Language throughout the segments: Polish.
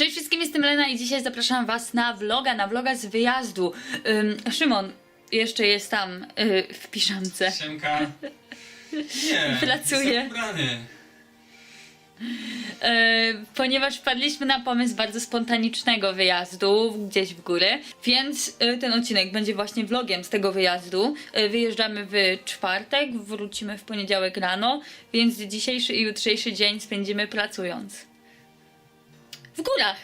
Cześć wszystkim, jestem Lena i dzisiaj zapraszam was na vloga, na vloga z wyjazdu. Ym, Szymon jeszcze jest tam y, w piżamce. Siemka. Nie, Pracuję. jestem ubrany. E, ponieważ wpadliśmy na pomysł bardzo spontanicznego wyjazdu gdzieś w górę, więc e, ten odcinek będzie właśnie vlogiem z tego wyjazdu. E, wyjeżdżamy w czwartek, wrócimy w poniedziałek rano, więc dzisiejszy i jutrzejszy dzień spędzimy pracując. W górach!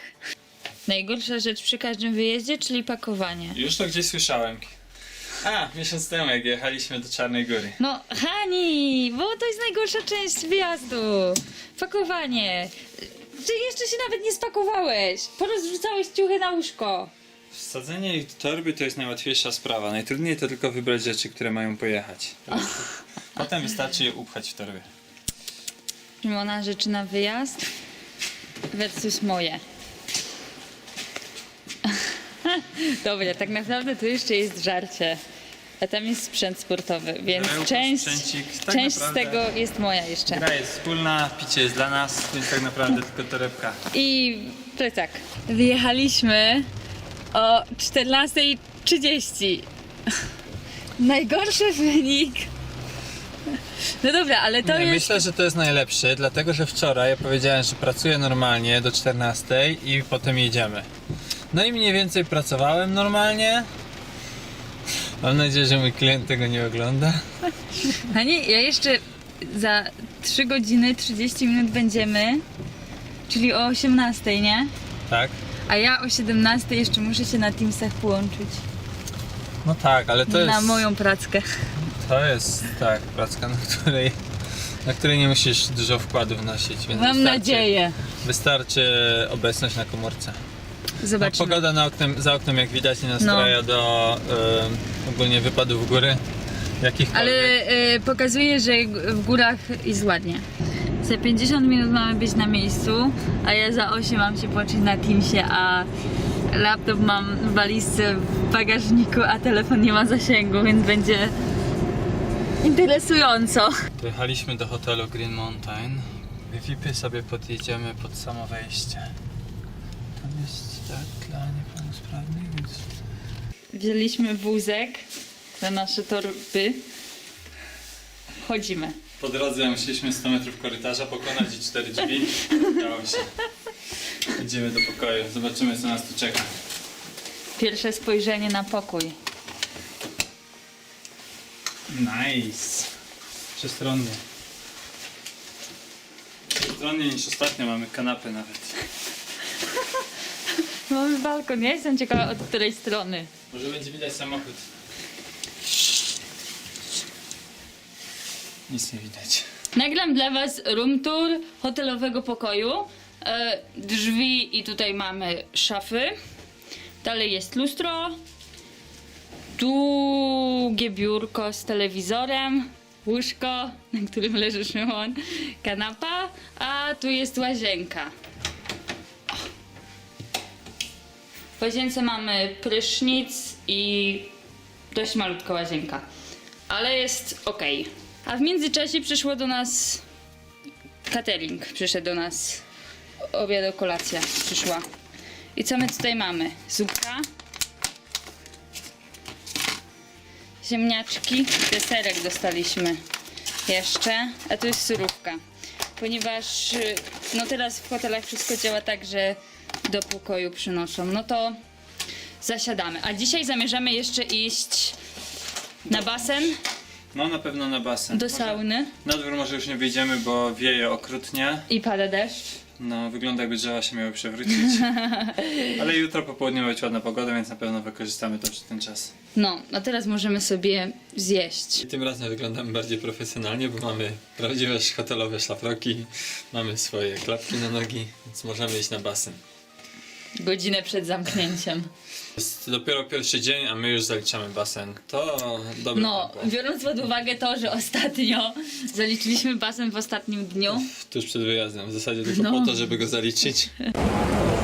Najgorsza rzecz przy każdym wyjeździe, czyli pakowanie. Już to gdzieś słyszałem. A, miesiąc temu jak jechaliśmy do Czarnej Góry. No, Hani, bo to jest najgorsza część wyjazdu. Pakowanie. Ty jeszcze się nawet nie spakowałeś. Porozrzucałeś ciuchy na łóżko. Wsadzenie ich do torby to jest najłatwiejsza sprawa. Najtrudniej to tylko wybrać rzeczy, które mają pojechać. Potem wystarczy je upchać w torbie. Szymona rzeczy na wyjazd versus moje. Dobra, tak naprawdę tu jeszcze jest żarcie. A tam jest sprzęt sportowy, więc część, sprzęcik. Tak część z naprawdę- tego jest moja jeszcze. Gra jest wspólna, picie jest dla nas, więc tak naprawdę tylko torebka. I plecak. Wyjechaliśmy o 14.30. Najgorszy wynik. No dobra, ale to Nie, jest. Myślę, że to jest najlepsze, dlatego że wczoraj ja powiedziałem, że pracuję normalnie do 14 i potem jedziemy. No i mniej więcej pracowałem normalnie. Mam nadzieję, że mój klient tego nie ogląda. A nie, ja jeszcze za 3 godziny 30 minut będziemy, czyli o 18, nie? Tak? A ja o 17 jeszcze muszę się na Teamsach połączyć. No tak, ale to na jest. moją prackę. To jest tak, pracka, na której, na której nie musisz dużo wkładów nosić. Więc Mam wystarczy, nadzieję. Wystarczy obecność na komórce. No, Zobaczymy. pogoda na oknem, za oknem, jak widać, nie nastraja do y, ogólnie wypadów w góry. Jakichkolwiek. Ale y, pokazuje, że g- w górach jest ładnie. Za 50 minut mamy być na miejscu, a ja za 8 mam się płacić na Teamsie, a laptop mam w walizce w bagażniku, a telefon nie ma zasięgu, więc będzie interesująco. Dojechaliśmy do hotelu Green Mountain. VIP sobie podjedziemy pod samo wejście. Tam jest tak dla niepełnosprawnych, więc Wzięliśmy wózek na nasze torby. Chodzimy. po drodze musieliśmy 100 metrów korytarza pokonać i 4 drzwi. Udało się. Idziemy do pokoju, zobaczymy co nas tu czeka. Pierwsze spojrzenie na pokój. Nice. Przestronnie. Przestronnie niż ostatnio, mamy kanapę nawet. Mamy balkon, ja jestem ciekawa od której strony. Może będzie widać samochód. Nic nie widać. Nagram dla Was room tour hotelowego pokoju. E, drzwi i tutaj mamy szafy. Dalej jest lustro. Długie biurko z telewizorem. Łóżko, na którym leży Szymon. Kanapa. A tu jest łazienka. W łazience mamy prysznic i dość malutka łazienka. Ale jest ok. A w międzyczasie przyszło do nas catering. Przyszedł do nas obiad, kolacja przyszła. I co my tutaj mamy? Zupka. Ziemniaczki. Deserek dostaliśmy jeszcze. A tu jest surówka. Ponieważ y, no teraz w hotelach wszystko działa tak, że do pokoju przynoszą. No to zasiadamy. A dzisiaj zamierzamy jeszcze iść na basen, No na pewno na basen. do Może- sauny Na dwór może już nie wyjdziemy, bo wieje okrutnie. i pada deszcz. No, wygląda jakby drzewa się miały przewrócić. Ale jutro po południu ma być ładna pogoda, więc na pewno wykorzystamy to przez ten czas. No, a teraz możemy sobie zjeść. I tym razem wyglądamy bardziej profesjonalnie, bo mamy prawdziwe hotelowe szlafroki, mamy swoje klapki na nogi, więc możemy iść na basen. Godzinę przed zamknięciem. Jest dopiero pierwszy dzień, a my już zaliczamy basen. To dobre No, tempo. biorąc pod uwagę to, że ostatnio zaliczyliśmy basen w ostatnim dniu. Tuż przed wyjazdem, w zasadzie tylko No. po to, żeby go zaliczyć.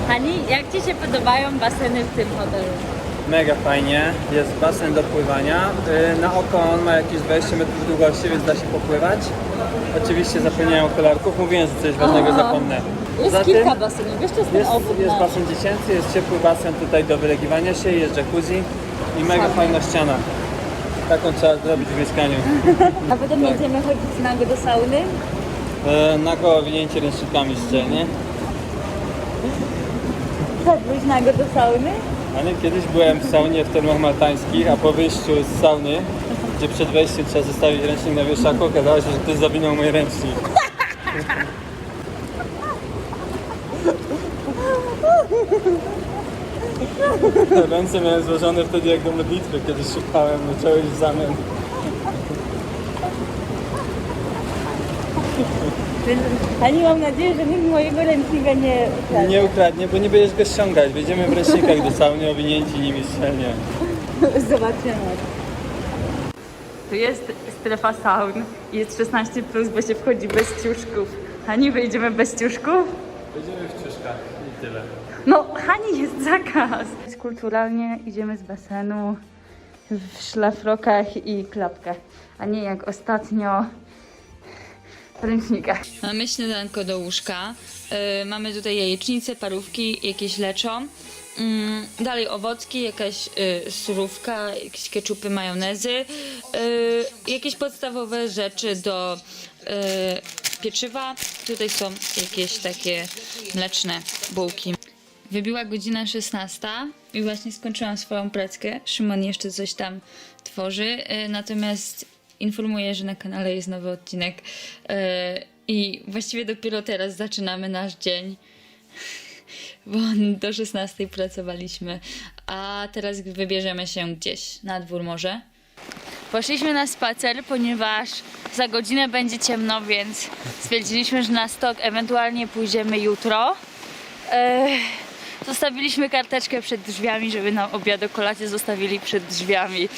Hani, jak Ci się podobają baseny w tym hotelu? Mega fajnie, jest basen do pływania. Yy, Na oko on ma jakieś 20 metrów długości, więc da się popływać. Oczywiście zapomniałem okularków, mówiłem, że coś ważnego zapomnę. Poza tym basenów, jeszcze jest jest, jest basen dziecięcy, jest ciepły basen tutaj do wylegiwania się, jest jacuzzi i mega fajna ściana. Taką trzeba zrobić w mieszkaniu. A potem Tak. będziemy chodzić nago do sauny. E, Nago owinięcie ręcznikami szczelnie. Chodź nago do sauny. A nie, kiedyś byłem w saunie w termach maltańskich, a po wyjściu z sauny, gdzie przed wejściem trzeba zostawić ręcznik na wieszaku, okazało się, że ktoś zawinął mój ręcznik. Ręce miałem złożone wtedy jak do modlitwy, kiedy szukałem czegoś w zamian. Ani mam nadzieję, że nikt mojego ręcznika nie ukradnie. Nie ukradnie, bo nie będziesz go ściągać. Będziemy w ręcznikach do sauny owinięci nimi szczelnie. Zobaczymy. Tu jest strefa saun. Jest 16 plus, bo się wchodzi bez ciuszków. Hani, wyjdziemy bez ciuszków? Będziemy w ciuszkach i tyle. No, Hani jest zakaz. Kulturalnie idziemy z basenu w szlafrokach i klapkach, a nie jak ostatnio w ręcznikach. Mamy śniadanko do łóżka. Yy, mamy tutaj jajecznicę, parówki, jakieś leczo. Mm, dalej owocki, jakaś y, surówka, jakieś keczupy, majonezy, y, jakieś podstawowe rzeczy do y, pieczywa. Tutaj są jakieś takie mleczne bułki. Wybiła godzina 16 i właśnie skończyłam swoją prackę. Szymon jeszcze coś tam tworzy, y, natomiast informuję, że na kanale jest nowy odcinek y, i właściwie dopiero teraz zaczynamy nasz dzień bo do 16 pracowaliśmy, a teraz wybierzemy się gdzieś na dwór może. Poszliśmy na spacer, ponieważ za godzinę będzie ciemno, więc stwierdziliśmy, że na stok ewentualnie pójdziemy jutro. Eee, zostawiliśmy karteczkę przed drzwiami, żeby nam obiad o kolację zostawili przed drzwiami.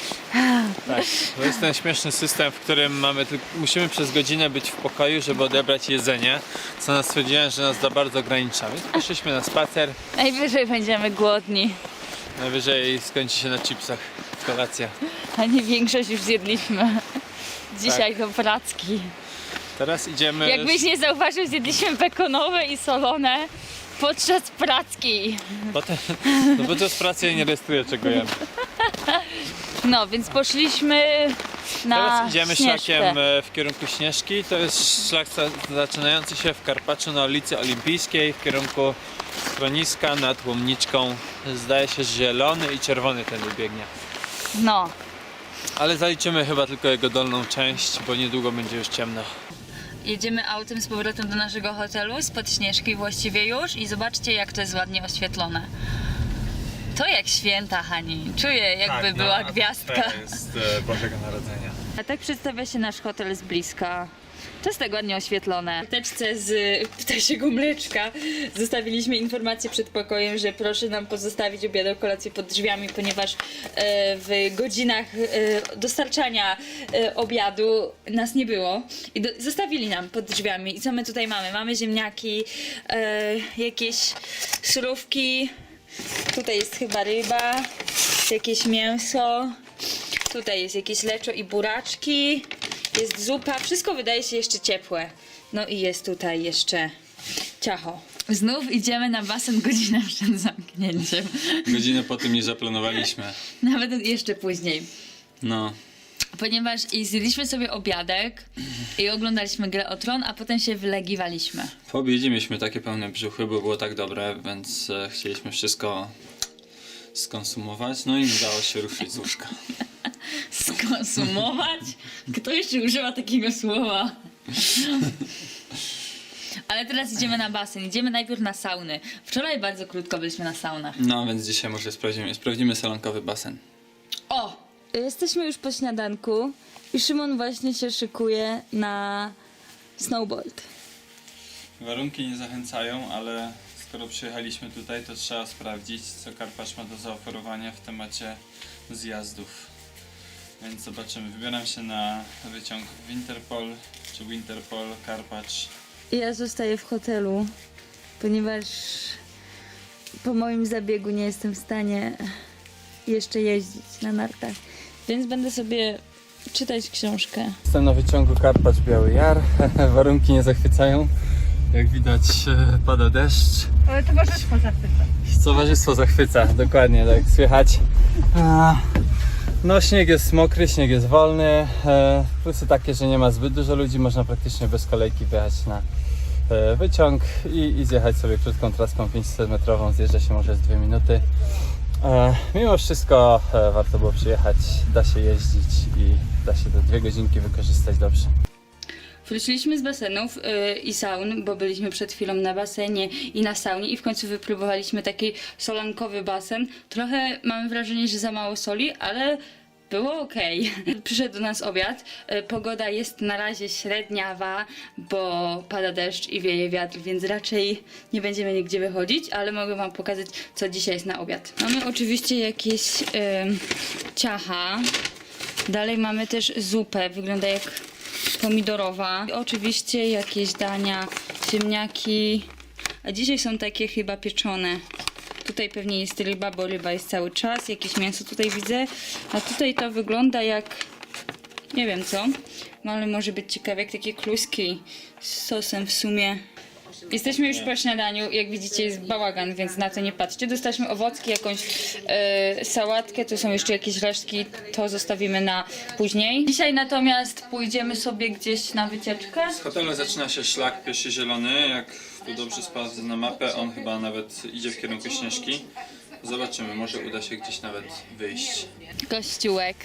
Tak, to jest ten śmieszny system, w którym mamy tylko, musimy przez godzinę być w pokoju, żeby odebrać jedzenie, co nas stwierdziłem, że nas za bardzo ogranicza. Więc poszliśmy na spacer, Najwyżej będziemy głodni, najwyżej skończy się na chipsach kolacja. a nie większość już zjedliśmy. Dzisiaj do pracki. Teraz idziemy... Jakbyś nie zauważył, zjedliśmy bekonowe i solone podczas pracki. Potem, no z pracy nie rejestruje czego jem. No, więc poszliśmy na Teraz idziemy Śnieżkę. szlakiem e, w kierunku Śnieżki. To jest szlak za- zaczynający się w Karpaczu na ulicy Olimpijskiej w kierunku schroniska nad Łomniczką. Zdaje się, że zielony i czerwony ten biegnie. No, Ale zaliczymy chyba tylko jego dolną część, bo niedługo będzie już ciemno. Jedziemy autem z powrotem do naszego hotelu spod Śnieżki właściwie już i zobaczcie jak to jest ładnie oświetlone. To jak święta, Hani. Czuję jakby Tak, była no, gwiazdka. jest Bożego Narodzenia. A tak przedstawia się nasz hotel z bliska. Tak ładnie oświetlone. W teczce z ptasiego mleczka zostawiliśmy informację przed pokojem, że proszę nam pozostawić obiad kolację pod drzwiami, ponieważ e, w godzinach e, dostarczania e, obiadu nas nie było. I do, zostawili nam pod drzwiami. I co my tutaj mamy? Mamy ziemniaki, jakieś surówki, tutaj jest chyba ryba, jakieś mięso. Tutaj jest jakieś leczo i buraczki, jest zupa, wszystko wydaje się jeszcze ciepłe. No i jest tutaj jeszcze ciacho. Znów idziemy na basen godzinę przed zamknięciem. Godzinę po tym nie zaplanowaliśmy. Nawet jeszcze później. No. Ponieważ i zjedliśmy sobie obiadek i oglądaliśmy grę o tron, a potem się wylegiwaliśmy. Po obiedzie mieliśmy takie pełne brzuchy, bo było tak dobre, więc e, chcieliśmy wszystko skonsumować, no i nie dało się ruszyć z łóżka. Skonsumować? Kto jeszcze używa takiego słowa? Ale teraz idziemy na basen. Idziemy najpierw na sauny. Wczoraj bardzo krótko byliśmy na saunach. No, więc dzisiaj może sprawdzimy, sprawdzimy salonkowy basen. O! Jesteśmy już po śniadanku i Szymon właśnie się szykuje na snowboard. Warunki nie zachęcają, ale skoro przyjechaliśmy tutaj, to trzeba sprawdzić, co Karpacz ma do zaoferowania w temacie zjazdów. Więc zobaczymy. Wybieram się na wyciąg Winterpol czy Winterpol Karpacz. Ja zostaję w hotelu, ponieważ po moim zabiegu nie jestem w stanie jeszcze jeździć na nartach. Więc będę sobie czytać książkę. Jestem na wyciągu Karpacz Biały Jar. Warunki nie zachwycają. Jak widać e, pada deszcz. Ale towarzystwo zachwyca. Towarzystwo zachwyca, dokładnie, tak słychać. No śnieg jest mokry, śnieg jest wolny. E, Plusy takie, że nie ma zbyt dużo ludzi, można praktycznie bez kolejki wyjechać na e, wyciąg i, i zjechać sobie krótką traską 500 metrową, zjeżdża się może z 2 minuty. Mimo wszystko warto było przyjechać, da się jeździć i da się te dwie godzinki wykorzystać dobrze. Wróciliśmy z basenów yy, i saun, bo byliśmy przed chwilą na basenie i na saunie i w końcu wypróbowaliśmy taki solankowy basen. Trochę mamy wrażenie, że za mało soli, ale było ok. Przyszedł do nas obiad. Yy, pogoda jest na razie średniawa, bo pada deszcz i wieje wiatr, więc raczej nie będziemy nigdzie wychodzić, ale mogę wam pokazać, co dzisiaj jest na obiad. Mamy oczywiście jakieś yy, ciacha. Dalej mamy też zupę, wygląda jak pomidorowa. Oczywiście jakieś dania, ziemniaki. A dzisiaj są takie chyba pieczone. Tutaj pewnie jest ryba, bo ryba jest cały czas. Jakieś mięso tutaj widzę. A tutaj to wygląda jak... Nie wiem co. No ale może być ciekawe, jak takie kluski z sosem w sumie. Jesteśmy już po śniadaniu, jak widzicie jest bałagan, więc na to nie patrzcie. Dostaliśmy owocki, jakąś e, sałatkę, tu są jeszcze jakieś resztki, to zostawimy na później. Dzisiaj natomiast pójdziemy sobie gdzieś na wycieczkę. Z hotelu zaczyna się szlak pieszy zielony. Jak tu dobrze sprawdzę na mapę, on chyba nawet idzie w kierunku Śnieżki. Zobaczymy, może uda się gdzieś nawet wyjść. Kościółek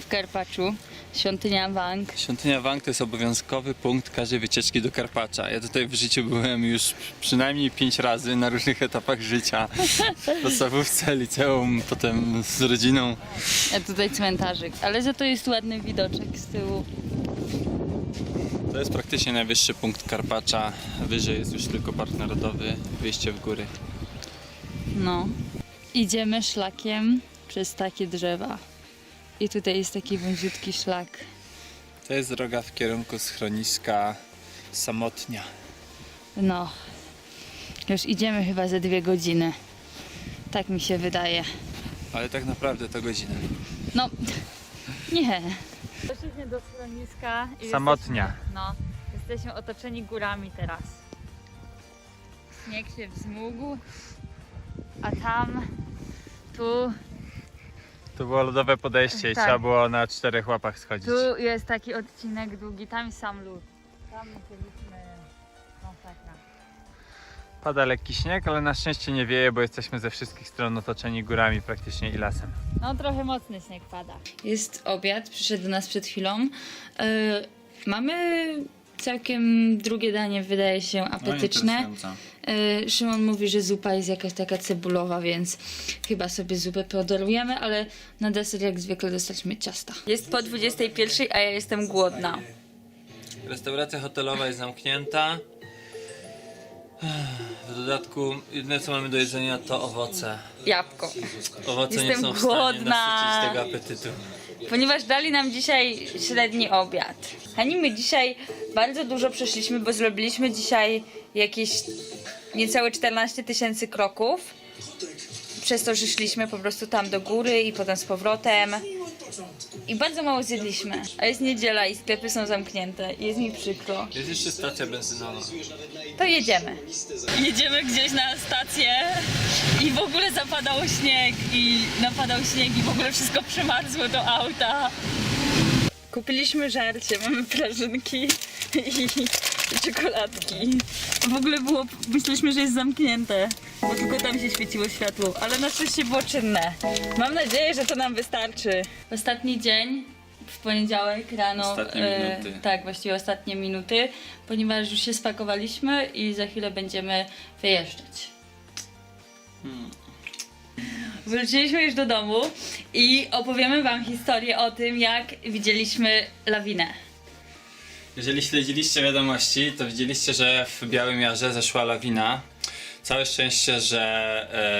w Karpaczu, świątynia Wang. Świątynia Wang to jest obowiązkowy punkt każdej wycieczki do Karpacza. Ja tutaj w życiu byłem już przynajmniej pięć razy na różnych etapach życia. W podstawówce, liceum, potem z rodziną. A tutaj cmentarzyk, ale za to jest ładny widoczek z tyłu. To jest praktycznie najwyższy punkt Karpacza. Wyżej jest już tylko Park Narodowy, wyjście w góry. No. Idziemy szlakiem przez takie drzewa. I tutaj jest taki wąziutki szlak. To jest droga w kierunku schroniska Samotnia. No. Już idziemy chyba ze dwie godziny. Tak mi się wydaje. Ale tak naprawdę to godzina. No, nie. Doszliśmy do schroniska i Samotnia. Jesteśmy, no, jesteśmy otoczeni górami teraz. Śnieg się wzmógł, a tam, tu, Tu było lodowe podejście i Tak. trzeba było na czterech łapach schodzić. tu jest taki odcinek długi, tam jest sam lód. Tam musieliśmy, masakra. Pada lekki śnieg, ale na szczęście nie wieje, bo jesteśmy ze wszystkich stron otoczeni górami praktycznie i lasem. No trochę mocny śnieg pada. Jest obiad, przyszedł do nas przed chwilą. Yy, mamy całkiem drugie danie, wydaje No, się apetyczne. Yy, Szymon mówi, że zupa jest jakaś taka cebulowa, więc chyba sobie zupę podarujemy, ale na deser jak zwykle dostaliśmy ciasta. Jest po 21, a ja jestem głodna. Restauracja hotelowa jest zamknięta. W dodatku jedyne co mamy do jedzenia to owoce. Jabłko. Owoce nie Jestem są w stanie głodna. nasycić tego apetytu. Ponieważ dali nam dzisiaj średni obiad. Ani my dzisiaj bardzo dużo przeszliśmy, bo zrobiliśmy dzisiaj jakieś niecałe 14 tysięcy kroków. Przez to, że szliśmy po prostu tam do góry i potem z powrotem. I bardzo mało zjedliśmy. A jest niedziela i sklepy są zamknięte. I jest mi przykro. Jest jeszcze stacja benzynowa. To jedziemy. Jedziemy gdzieś na stację i w ogóle zapadał śnieg i napadał śnieg i w ogóle wszystko przymarzło do auta. Kupiliśmy żarcie, mamy prażynki i czekoladki. W ogóle było, myśleliśmy, że jest zamknięte, bo tylko tam się świeciło światło, ale na szczęście było czynne. Mam nadzieję, że to nam wystarczy. Ostatni dzień, w poniedziałek rano. Ostatnie e, minuty. tak, właściwie ostatnie minuty, ponieważ już się spakowaliśmy i za chwilę będziemy wyjeżdżać. Wróciliśmy już do domu i opowiemy wam historię o tym, jak widzieliśmy lawinę. Jeżeli śledziliście wiadomości, to widzieliście, że w Białym Jarze zeszła lawina. Całe szczęście, że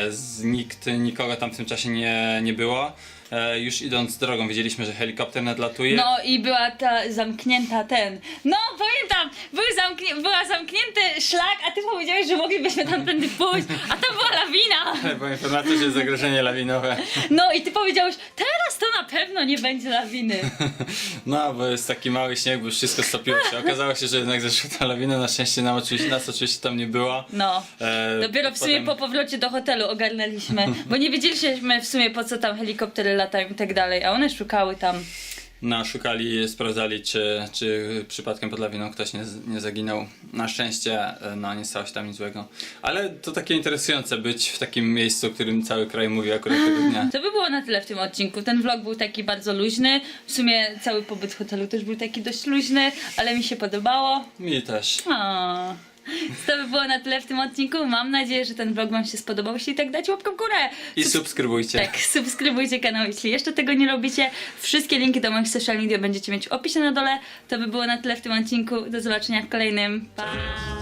e, z nikt, nikogo tam w tym czasie nie, nie było. e, już idąc drogą widzieliśmy, że helikopter nadlatuje. No i była ta zamknięta ten. No pamiętam, był zamknie, była zamknięty szlak, a ty powiedziałeś, że moglibyśmy tamtędy pójść, a tam była lawina. Bo informacja, że jest zagrożenie lawinowe. No i ty powiedziałeś, teraz to na pewno nie będzie lawiny. No, bo jest taki mały śnieg, bo już wszystko stopiło się. Okazało się, że jednak zeszła ta lawina, na szczęście nam oczywiście, nas oczywiście tam nie było. No. E, Dopiero w sumie po powrocie do hotelu ogarnęliśmy, bo nie wiedzieliśmy w sumie po co tam helikoptery latają i tak dalej, a one szukały tam. No, szukali, sprawdzali, czy, czy przypadkiem pod lawiną ktoś nie, nie zaginął. Na szczęście, no, nie stało się tam nic złego. Ale to takie interesujące być w takim miejscu, o którym cały kraj mówi akurat tego dnia. To by było na tyle w tym odcinku. Ten vlog był taki bardzo luźny. W sumie cały pobyt w hotelu też był taki dość luźny, ale mi się podobało. Mi też. To by było na tyle w tym odcinku. Mam nadzieję, że ten vlog Wam się spodobał. Jeśli tak, dajcie łapkę w górę. I Subs- subskrybujcie. tak, subskrybujcie kanał, jeśli jeszcze tego nie robicie. Wszystkie linki do moich social media będziecie mieć w opisie na dole. To by było na tyle w tym odcinku. Do zobaczenia w kolejnym. Pa!